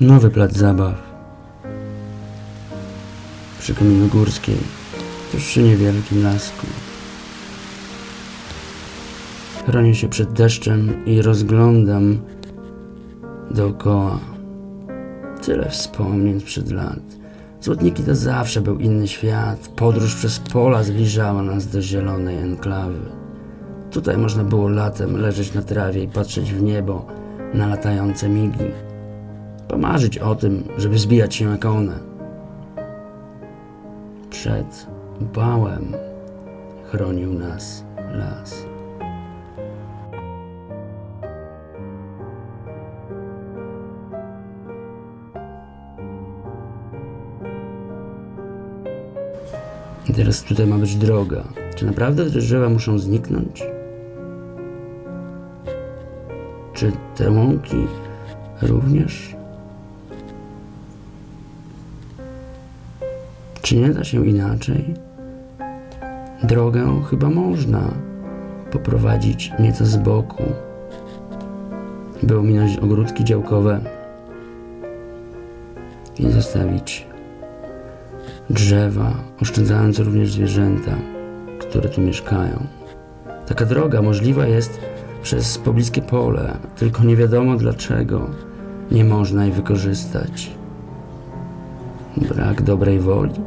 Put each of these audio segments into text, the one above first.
Nowy plac zabaw. Przy Kamieniu Górskiej, tuż przy niewielkim lasku. Chronię się przed deszczem i rozglądam dookoła. Tyle wspomnień sprzed lat. Złotniki to zawsze był inny świat. Podróż przez pola zbliżała nas do zielonej enklawy. Tutaj można było latem leżeć na trawie i patrzeć w niebo na latające migi. Pomarzyć o tym, żeby zbijać się jak one. Przed upałem chronił nas las. I teraz tutaj ma być droga. Czy naprawdę te drzewa muszą zniknąć? Czy te łąki również? Czy nie da się inaczej? Drogę chyba można poprowadzić nieco z boku, by ominąć ogródki działkowe i zostawić drzewa, oszczędzając również zwierzęta, które tu mieszkają. Taka droga możliwa jest przez pobliskie pole, tylko nie wiadomo dlaczego nie można jej wykorzystać. Brak dobrej woli?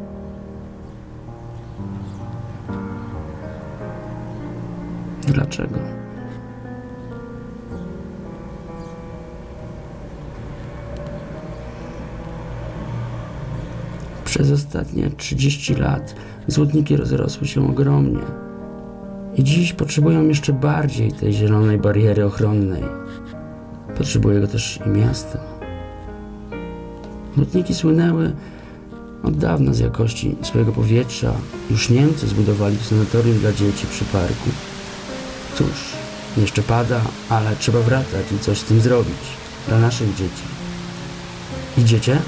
Dlaczego? Przez ostatnie 30 lat złotniki rozrosły się ogromnie. I dziś potrzebują jeszcze bardziej tej zielonej bariery ochronnej. Potrzebuje go też i miasto. Złotniki słynęły od dawna z jakości swojego powietrza. Już Niemcy zbudowali sanatorium dla dzieci przy parku. Cóż, jeszcze pada, ale trzeba wracać i coś z tym zrobić. Dla naszych dzieci. Idziecie?